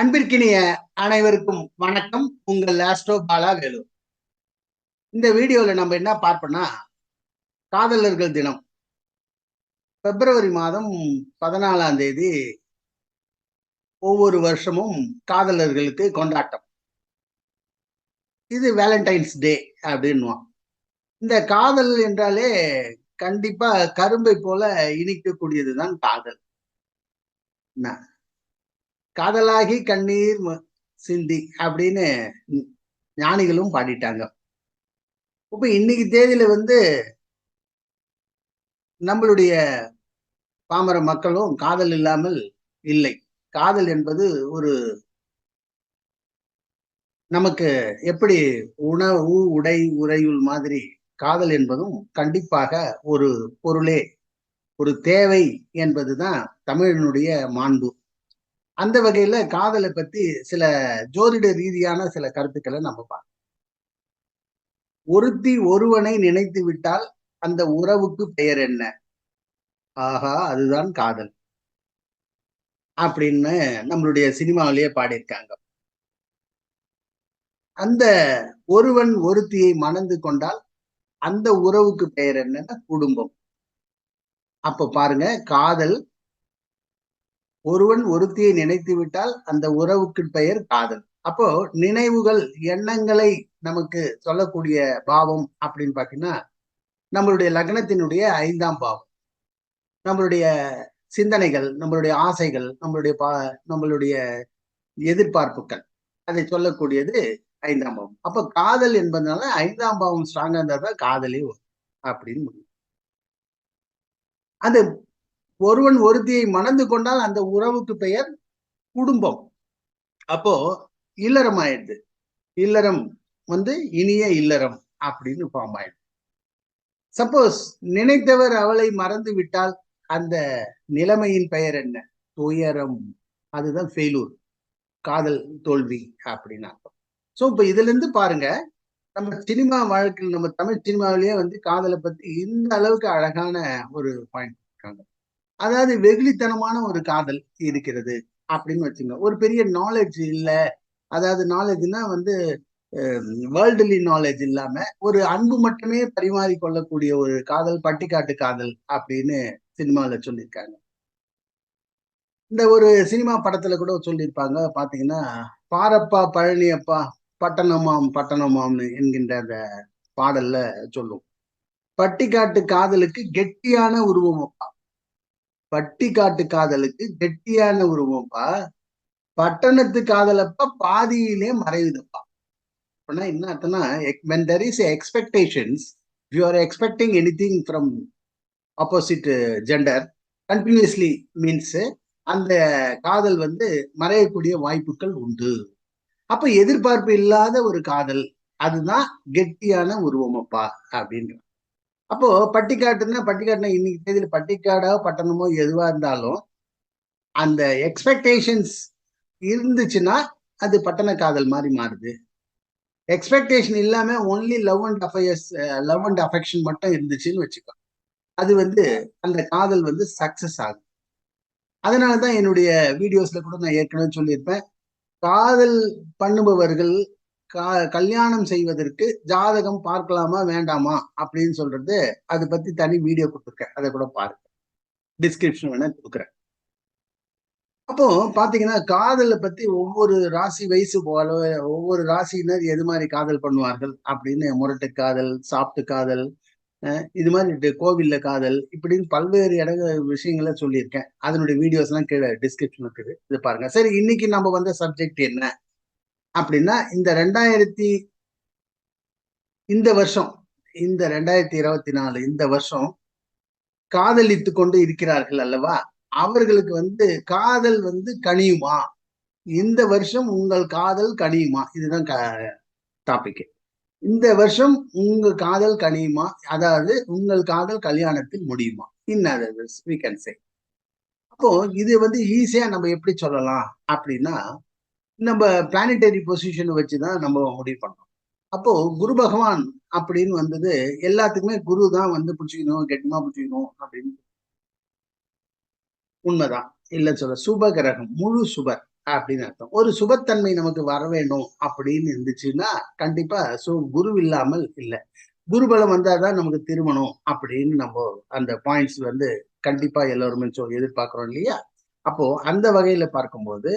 அன்பிற்கினிய அனைவருக்கும் வணக்கம். உங்கள் ஆஸ்ட்ரோ பாலா வேலு. இந்த வீடியோல நம்ம என்ன பார்ப்போம்னா காதலர்கள் தினம். பிப்ரவரி மாதம் பதினாலாம் தேதி ஒவ்வொரு வருஷமும் காதலர்களுக்கு கொண்டாட்டம். இது வேலண்டைன்ஸ் டே அப்படின்வான் இந்த காதல் என்றாலே கண்டிப்பா கரும்பை போல இனிக்கக்கூடியதுதான் காதல். என்ன? காதலாகி கண்ணீர் சிந்தி அப்படின்னு ஞானிகளும் பாடிட்டாங்க. இப்ப இன்னைக்கு தேதியில வந்து நம்மளுடைய பாமர மக்களும் காதல் இல்லாமல் இல்லை. காதல் என்பது ஒரு நமக்கு எப்படி உணவு உடை உறையுள் மாதிரி காதல் என்பதும் கண்டிப்பாக ஒரு பொருளே ஒரு தேவை என்பதுதான் தமிழனுடைய மாண்பு. அந்த வகையில காதலை பத்தி சில ஜோதிட ரீதியான சில கருத்துக்களை நம்ம பார்க்கலாம் ஒருத்தி ஒருவனை நினைத்து விட்டால் அந்த உறவுக்கு பெயர் என்ன? ஆஹா அதுதான் காதல். அப்படின்னு நம்மளுடைய சினிமாவிலேயே பாடியிருக்காங்க. அந்த ஒருவன் ஒருத்தியை மணந்து கொண்டால் அந்த உறவுக்கு பெயர் என்னன்னா குடும்பம். அப்ப பாருங்க காதல் ஒருவன் ஒருத்தியை நினைத்து விட்டால் அந்த உறவுக்கு பெயர் காதல். அப்போ நினைவுகள் எண்ணங்களை நமக்கு சொல்லக்கூடிய பாவம் அப்படின்னு பாத்தீங்கன்னா நம்மளுடைய லக்னத்தினுடைய ஐந்தாம் பாவம். நம்மளுடைய சிந்தனைகள் நம்மளுடைய ஆசைகள் நம்மளுடைய பா நம்மளுடைய எதிர்பார்ப்புகள் அதை சொல்லக்கூடியது ஐந்தாம் பாவம். அப்ப காதல் என்பதனால ஐந்தாம் பாவம் ஸ்ட்ராங்கா இருந்தா தான் காதலே வரும் அப்படின்னு முடியும். அது ஒருவன் ஒருத்தியை மணந்து கொண்டால் அந்த உறவுக்கு பெயர் குடும்பம். அப்போ இல்லறம் ஆயிடுது. இல்லறம் வந்து இனிய இல்லறம் அப்படின்னு ஃபார்ம் ஆயிடுது. சப்போஸ் நினைத்தவர் அவளை மறந்து விட்டால் அந்த நிலைமையின் பெயர் என்ன? துயரம். அதுதான் ஃபெயிலூர் காதல் தோல்வி அப்படின்னு அர்த்தம். ஸோ இப்போ இதுல இருந்து பாருங்க நம்ம சினிமா வாழ்க்கையில் நம்ம தமிழ் சினிமாவிலேயே வந்து காதலை பத்தி இந்த அளவுக்கு அழகான ஒரு பாயிண்ட் இருக்காங்க அதாவது வெகுளித்தனமான ஒரு காதல் இருக்கிறது அப்படின்னு வச்சுங்க. ஒரு பெரிய நாலேஜ் இல்ல. அதாவது நாலேஜ்னா வந்து வேர்ல்டுலி நாலேஜ் இல்லாம ஒரு அன்பு மட்டுமே பரிமாறி கொள்ளக்கூடிய ஒரு காதல் பட்டிக்காட்டு காதல் அப்படின்னு சினிமால சொல்லியிருக்காங்க. இந்த ஒரு சினிமா படத்துல கூட சொல்லியிருப்பாங்க. பாத்தீங்கன்னா பாரப்பா பழனியப்பா பட்டணமாம் பட்டணமாம்னு என்கின்ற அந்த பாடல்ல சொல்லும். பட்டிக்காட்டு காதலுக்கு கெட்டியான பட்டி பட்டிக்காட்டு காதலுக்கு கெட்டியான உருவம்ப்பா பட்டணத்து காதலப்பா பாதியிலே மறையுதுப்பா. அப்படின்னா என்ன அர்த்தம்னா when there is a expectations if you are expecting anything from opposite அந்த காதல் வந்து மறையக்கூடிய வாய்ப்புகள் உண்டு. அப்ப எதிர்பார்ப்பு இல்லாத ஒரு காதல் அதுதான் கெட்டியான உருவமப்பா அப்படின்ற அப்போ பட்டிக்காட்டுன்னா பட்டிக்காட்டுனா இன்னைக்கு தேதியில பட்டிக்காடோ பட்டணமோ எதுவா இருந்தாலும் அந்த எக்ஸ்பெக்டேஷன்ஸ் இருந்துச்சுன்னா அது பட்டண காதல் மாதிரி மாறுது. எக்ஸ்பெக்டேஷன் இல்லாம only love and affairs love and affection மட்டும் இருந்துச்சுன்னு வச்சுக்கோ. அது வந்து அந்த காதல் வந்து சக்சஸ் ஆகும். அதனாலதான் என்னுடைய வீடியோஸ்ல கூட நான் ஏற்கனவே சொல்லியிருப்பேன். காதல் பண்ணுபவர்கள் கல்யாணம் செய்வதற்கு ஜாதகம் பார்க்கலாமா வேண்டாமா அப்படின்னு சொல்றது அதை பத்தி தனி வீடியோ கொடுத்துருக்கேன். அதை கூட பாருங்க டிஸ்கிரிப்ஷன் வேணா கொடுக்குறேன். அப்போ பாத்தீங்கன்னா காதலை பத்தி ஒவ்வொரு ராசி வயசு போல ஒவ்வொரு ராசியினர் எது மாதிரி காதல் பண்ணுவார்கள் அப்படின்னு முரட்டு காதல் சாப்பிட்டு காதல் இது மாதிரி கோவில்ல காதல் இப்படின்னு பல்வேறு இடங்கள் விஷயங்களை சொல்லியிருக்கேன். அதனுடைய வீடியோஸ் எல்லாம் கீழே டிஸ்கிரிப்ஷன் இருக்குது. இது பாருங்க. சரி இன்னைக்கு நம்ம வந்த சப்ஜெக்ட் என்ன? அப்படின்னா இந்த ரெண்டாயிரத்தி இந்த வருஷம் இந்த ரெண்டாயிரத்தி இருபத்தி நாலு இந்த வருஷம் காதலித்து கொண்டு இருக்கிறார்கள் அல்லவா? அவர்களுக்கு வந்து காதல் வந்து கனியுமா? இந்த வருஷம் உங்கள் காதல் கனியுமா? இதுதான் டாபிக் இந்த வருஷம் உங்க காதல் கனியுமா? அதாவது உங்கள் காதல் கல்யாணத்தில் முடியுமா? In others we can say அப்போ இது வந்து ஈஸியா நம்ம எப்படி சொல்லலாம்? அப்படின்னா நம்ம பிளானிட்டரி பொசிஷனை வச்சுதான் நம்ம முடிவு பண்ணோம் அப்போ குரு பகவான் அப்படின்னு வந்தது எல்லாத்துக்குமே குரு தான் வந்து பிடிச்சிக்கணும் கெட்டிமா பிடிச்சிக்கணும் அப்படின்னு உண்மைதான். இல்ல சொல்ல சுப கிரகம் முழு சுபர் அப்படின்னு அர்த்தம். ஒரு சுபத்தன்மை நமக்கு வர வேண்டும் அப்படின்னு இருந்துச்சுன்னா கண்டிப்பா சு குரு இல்லாமல் இல்லை. குருபலம் வந்தாதான் நமக்கு திருமணம் அப்படின்னு நம்ம அந்த பாயிண்ட்ஸ் வந்து கண்டிப்பா எல்லோருமே சொல் எதிர்பார்க்கிறோம் இல்லையா? அப்போ அந்த வகையில பார்க்கும்போது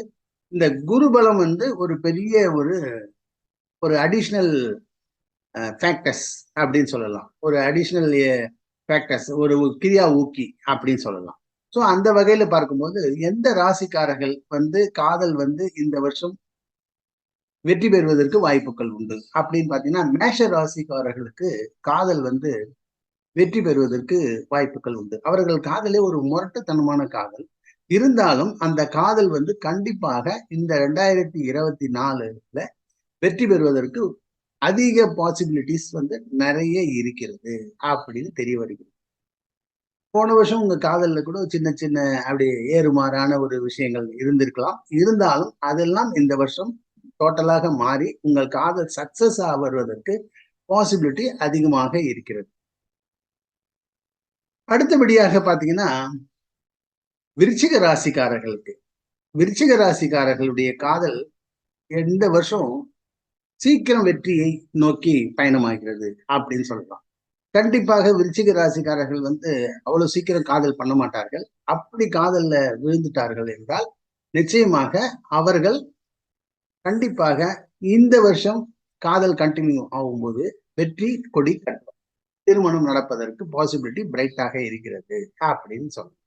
இந்த குருபலம் வந்து ஒரு பெரிய ஒரு ஒரு அடிஷ்னல் ஃபேக்டர்ஸ் அப்படின்னு சொல்லலாம். ஒரு அடிஷ்னல் ஃபேக்டர்ஸ் ஒரு கிரியா ஊக்கி அப்படின்னு சொல்லலாம். ஸோ அந்த வகையில் பார்க்கும்போது எந்த ராசிக்காரர்கள் வந்து காதல் வந்து இந்த வருஷம் வெற்றி பெறுவதற்கு வாய்ப்புகள் உண்டு? அப்படின்னு பார்த்தீங்கன்னா மேஷ ராசிக்காரர்களுக்கு காதல் வந்து வெற்றி பெறுவதற்கு வாய்ப்புகள் உண்டு. அவர்கள் காதலே ஒரு முரட்டுத்தனமான காதல். இருந்தாலும் அந்த காதல் வந்து கண்டிப்பாக இந்த ரெண்டாயிரத்தி இருபத்தி நாலுல வெற்றி பெறுவதற்கு அதிக பாசிபிலிட்டிஸ் வந்து நிறைய இருக்கிறது அப்படின்னு தெரிய வருகிறது. போன வருஷம் உங்க காதல்ல கூட சின்ன சின்ன அப்படி ஏறுமாறான ஒரு விஷயங்கள் இருந்திருக்கலாம். இருந்தாலும் அதெல்லாம் இந்த வருஷம் டோட்டலாக மாறி உங்கள் காதல் சக்சஸ் வருவதற்கு பாசிபிலிட்டி அதிகமாக இருக்கிறது. அடுத்தபடியாக பாத்தீங்கன்னா விருச்சிக ராசிக்காரர்களுக்கு. விருச்சிக ராசிக்காரர்களுடைய காதல் எந்த வருஷம் சீக்கிரம் வெற்றியை நோக்கி பயணமாகிறது அப்படின்னு சொல்லலாம். கண்டிப்பாக விருச்சிக ராசிக்காரர்கள் வந்து அவ்வளவு சீக்கிரம் காதல் பண்ண மாட்டார்கள். அப்படி காதல்ல விழுந்துட்டார்கள் என்றால் நிச்சயமாக அவர்கள் கண்டிப்பாக இந்த வருஷம் காதல் கண்டினியூ ஆகும்போது வெற்றி கொடி கட்டும் திருமணம் நடப்பதற்கு பாசிபிலிட்டி பிரைட்டாக இருக்கிறது அப்படின்னு சொல்லலாம்.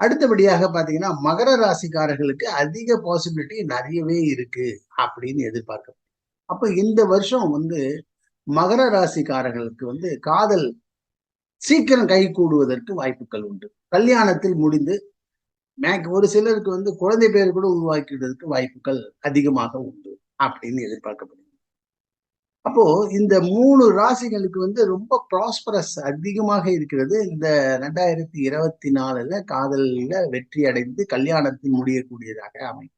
அடுத்தபடியாக பாத்தீங்கன்னா மகர ராசிக்காரர்களுக்கு அதிக பாசிபிலிட்டி நிறையவே இருக்கு அப்படின்னு எதிர்பார்க்க அப்ப இந்த வருஷம் வந்து மகர ராசிக்காரர்களுக்கு வந்து காதல் சீக்கிரம் கை கூடுவதற்கு வாய்ப்புகள் உண்டு. கல்யாணத்தில் முடிந்து மேக் ஒரு சிலருக்கு வந்து குழந்தை பேர் கூட உருவாக்கிடுறதுக்கு வாய்ப்புகள் அதிகமாக உண்டு அப்படின்னு எதிர்பார்க்கப்படுது அப்போ இந்த மூணு ராசிகளுக்கு வந்து ரொம்ப ப்ராஸ்பரஸ் அதிகமாக இருக்கிறது. இந்த ரெண்டாயிரத்தி இருபத்தி நாலுல காதலில் வெற்றி அடைந்து கல்யாணத்தில் முடியக்கூடியதாக அமையும்.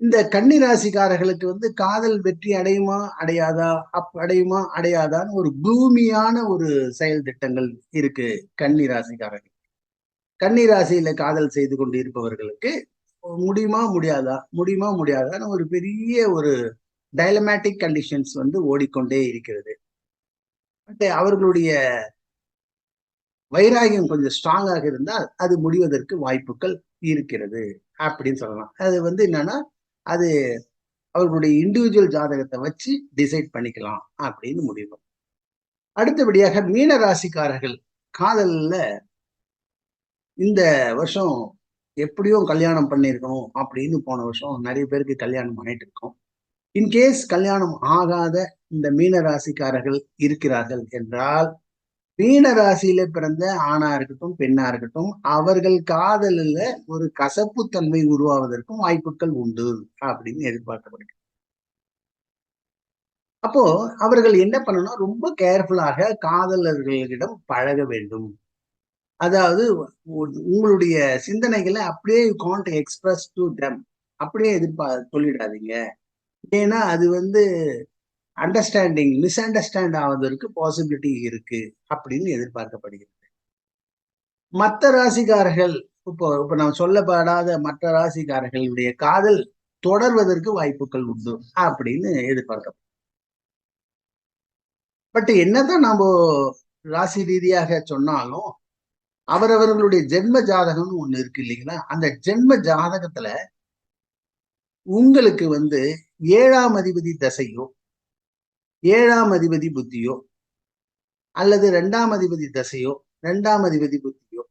இந்த கன்னி ராசிக்காரர்களுக்கு வந்து காதல் வெற்றி அடையுமா அடையாதா? அப் அடையுமா அடையாதான்னு ஒரு பூமியான ஒரு செயல் திட்டங்கள் இருக்கு கன்னி ராசிக்காரர்கள். கன்னி ராசியில காதல் செய்து கொண்டு இருப்பவர்களுக்கு முடியுமா முடியாதா? முடியுமா முடியாதான்னு ஒரு பெரிய ஒரு டைலமேட்டிக் கண்டிஷன்ஸ் வந்து ஓடிக்கொண்டே இருக்கிறது. பட் அவர்களுடைய வைராகியம் கொஞ்சம் ஸ்ட்ராங்காக இருந்தால் அது முடிவதற்கு வாய்ப்புகள் இருக்கிறது அப்படின்னு சொல்லலாம். அது வந்து என்னன்னா அது அவர்களுடைய இண்டிவிஜுவல் ஜாதகத்தை வச்சு டிசைட் பண்ணிக்கலாம் அப்படின்னு முடிவு. அடுத்தபடியாக மீன ராசிக்காரர்கள் காதலில் இந்த வருஷம் எப்படியும் கல்யாணம் பண்ணியிருக்கணும் அப்படின்னு போன வருஷம் நிறைய பேருக்கு கல்யாணம் பண்ணிட்டு இருக்கோம். இன்கேஸ் கல்யாணம் ஆகாத இந்த மீன ராசிக்காரர்கள் இருக்கிறார்கள் என்றால் மீன ராசியில பிறந்த ஆணா இருக்கட்டும் பெண்ணா இருக்கட்டும் அவர்கள் காதலில் ஒரு கசப்புத்தன்மை உருவாவதற்கும் வாய்ப்புகள் உண்டு அப்படின்னு எதிர்பார்க்கப்படுகிறது. அப்போ அவர்கள் என்ன பண்ணணும் ரொம்ப கேர்ஃபுல்லாக காதலர்களிடம் பழக வேண்டும். அதாவது உங்களுடைய சிந்தனைகளை அப்படியே காண்ட் எக்ஸ்பிரஸ் டு டெம் அப்படியே எதிர்பா சொல்லிடாதீங்க. ஏன்னா அது வந்து அண்டர்ஸ்டாண்டிங் மிஸ் அண்டர்ஸ்டாண்ட் ஆவதற்கு பாசிபிலிட்டி இருக்கு அப்படின்னு எதிர்பார்க்கப்படுகிறது. மற்ற ராசிக்காரர்கள் இப்போ இப்போ நான் சொல்லப்படாத மற்ற ராசிக்காரர்களுடைய காதல் தொடர்வதற்கு வாய்ப்புகள் உண்டு அப்படின்னு எதிர்பார்க்கப்படும் பட் என்னதான் நம்ம ராசி ரீதியாக சொன்னாலும் அவரவர்களுடைய ஜென்ம ஜாதகம்னு ஒண்ணு இருக்கு இல்லைங்களா? அந்த ஜென்ம ஜாதகத்துல உங்களுக்கு வந்து ஏழாம் அதிபதி தசையோ ஏழாம் அதிபதி புத்தியோ அல்லது ரெண்டாம் அதிபதி தசையோ ரெண்டாம் அதிபதி புத்தியோ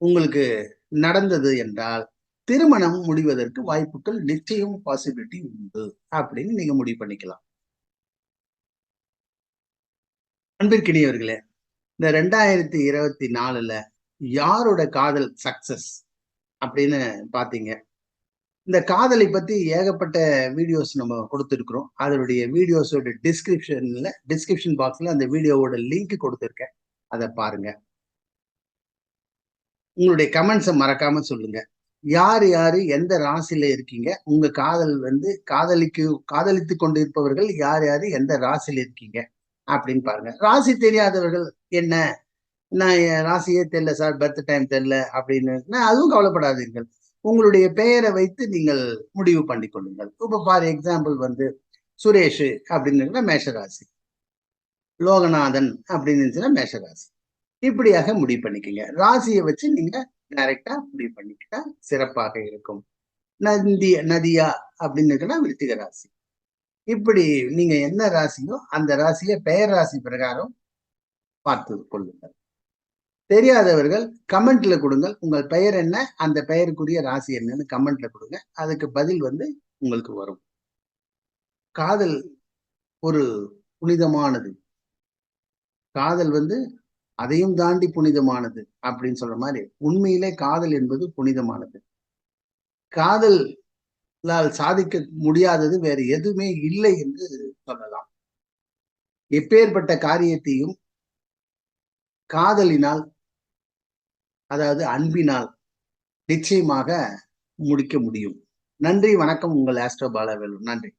உங்களுக்கு நடந்தது என்றால் திருமணம் முடிவதற்கு வாய்ப்புகள் நிச்சயம் பாசிபிலிட்டி உண்டு அப்படின்னு நீங்க முடிவு பண்ணிக்கலாம். அன்பிற்கினியவர்களே இந்த ரெண்டாயிரத்தி இருபத்தி நாலுல யாரோட காதல் சக்சஸ் அப்படின்னு பாத்தீங்க இந்த காதலை பத்தி ஏகப்பட்ட வீடியோஸ் நம்ம கொடுத்துருக்குறோம். அதனுடைய வீடியோஸோட டிஸ்கிரிப்ஷன்ல டிஸ்கிரிப்ஷன் பாக்ஸ்ல அந்த வீடியோவோட லிங்க் கொடுத்துருக்கேன். அதை பாருங்க. உங்களுடைய கமெண்ட்ஸை மறக்காம சொல்லுங்க. யார் யாரு எந்த ராசியில இருக்கீங்க? உங்க காதல் வந்து காதலிக்கு காதலித்து கொண்டு இருப்பவர்கள் யார் யாரு எந்த ராசியில இருக்கீங்க? அப்படின்னு பாருங்க. ராசி தெரியாதவர்கள் என்ன? நான் என் ராசியே தெரியல சார் பர்த் டைம் தெரியல அப்படின்னு. அதுவும் கவலைப்படாதீர்கள். உங்களுடைய பெயரை வைத்து நீங்கள் முடிவு பண்ணி கொள்ளுங்கள் இப்போ ஃபார் எக்ஸாம்பிள் வந்து சுரேஷ் அப்படின்னு மேஷராசி. லோகநாதன் அப்படின்னு இருந்துச்சுன்னா மேஷராசி. இப்படியாக முடிவு பண்ணிக்கோங்க. ராசியை வச்சு நீங்க டைரக்டா முடிவு பண்ணிக்கிட்டா சிறப்பாக இருக்கும். நந்தி நதியா அப்படின்னு விருத்திக ராசி. இப்படி நீங்க என்ன ராசியோ அந்த ராசியை பெயர் ராசி பிரகாரம் பார்த்து கொள்ளுங்கள். தெரியாதவர்கள் கமெண்ட்ல கொடுங்கள். உங்கள் பெயர் என்ன? அந்த பெயருக்குரிய ராசி என்னன்னு கமெண்ட்ல கொடுங்க. அதுக்கு பதில் வந்து உங்களுக்கு வரும். காதல் ஒரு புனிதமானது. காதல் வந்து அதையும் தாண்டி புனிதமானது அப்படின்னு சொல்ற மாதிரி உண்மையிலே காதல் என்பது புனிதமானது. காதலால் சாதிக்க முடியாதது வேற எதுவுமே இல்லை என்று சொல்லலாம். எப்பேற்பட்ட காரியத்தையும் காதலினால் அதாவது அன்பினால் நிச்சயமாக முடிக்க முடியும். நன்றி வணக்கம் உங்கள் ஆஸ்ட்ரோ பாலவேலு நன்றி.